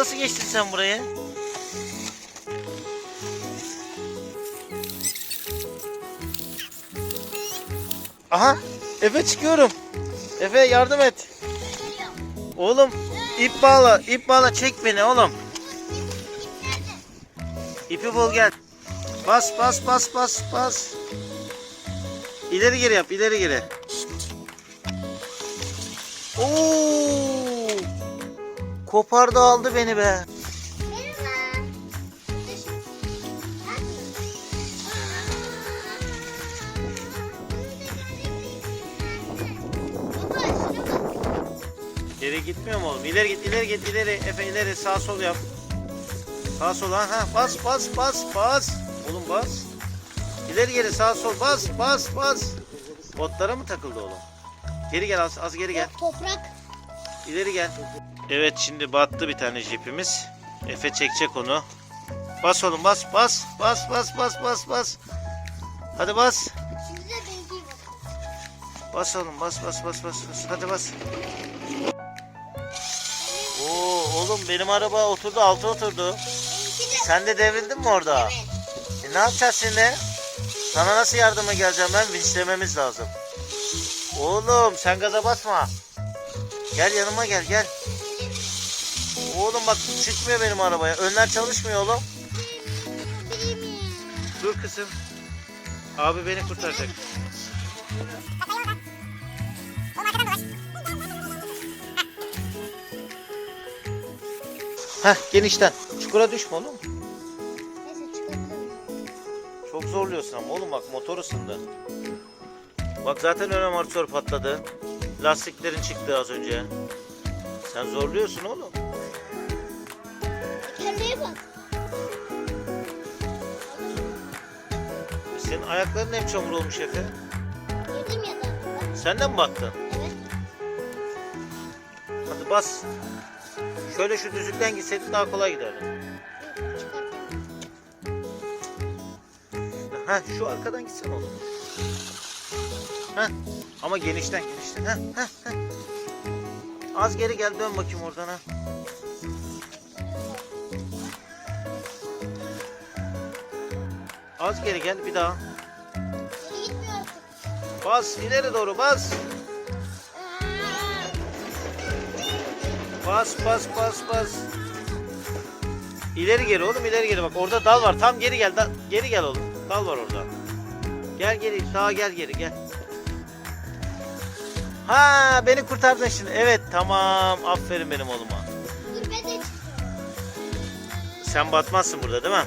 nasıl geçtin sen buraya? Aha Efe çıkıyorum. Efe yardım et. Oğlum ip bağla ip bağla çek beni oğlum. İpi bul gel. Bas bas bas bas bas. İleri geri yap ileri geri. Oo! Kopardı aldı beni be. Geri gitmiyor mu oğlum? İleri git, ileri git, ileri. Efe ileri, sağ sol yap. Sağ sol ha, ha. Bas, bas, bas, bas. Oğlum bas. İleri geri, sağ sol, bas, bas, bas. Botlara mı takıldı oğlum? Geri gel, az, az geri gel. Toprak. İleri gel. Evet, şimdi battı bir tane jipimiz. Efe çekecek onu. Bas oğlum, bas, bas, bas, bas, bas, bas, bas. Hadi bas. Bas oğlum, bas, bas, bas, bas, bas. Hadi bas. Oo, oğlum benim araba oturdu, altı oturdu. Sen de devrildin mi orada? E ne yapacağız şimdi? Sana nasıl yardıma geleceğim ben? Vinçlememiz lazım. Oğlum sen gaza basma. Gel yanıma gel gel. Oğlum bak çıkmıyor benim arabaya. Önler çalışmıyor oğlum. Dur kızım. Abi beni kurtaracak. Heh genişten. Çukura düşme oğlum. Çok zorluyorsun ama oğlum bak motor ısındı. Bak zaten ön amortisör patladı. Lastiklerin çıktı az önce. Sen zorluyorsun oğlum. Tekerleğe bak. Senin ayakların hep çamur olmuş Efe. Yedim ya da. Sen de mi battın? Evet. Hadi bas. Şöyle şu düzlükten gitseydin daha kolay giderdin. Ha şu arkadan gitsen oğlum. Ha ama genişten genişten. Ha ha ha. Az geri gel dön bakayım oradan ha. Az geri gel bir daha. Bas ileri doğru bas. Bas bas bas bas. İleri geri oğlum ileri geri bak orada dal var tam geri gel dal- geri gel oğlum dal var orada. Gel geri daha gel geri gel. Ha beni kurtardın şimdi evet tamam aferin benim oğluma. Sen batmazsın burada değil mi?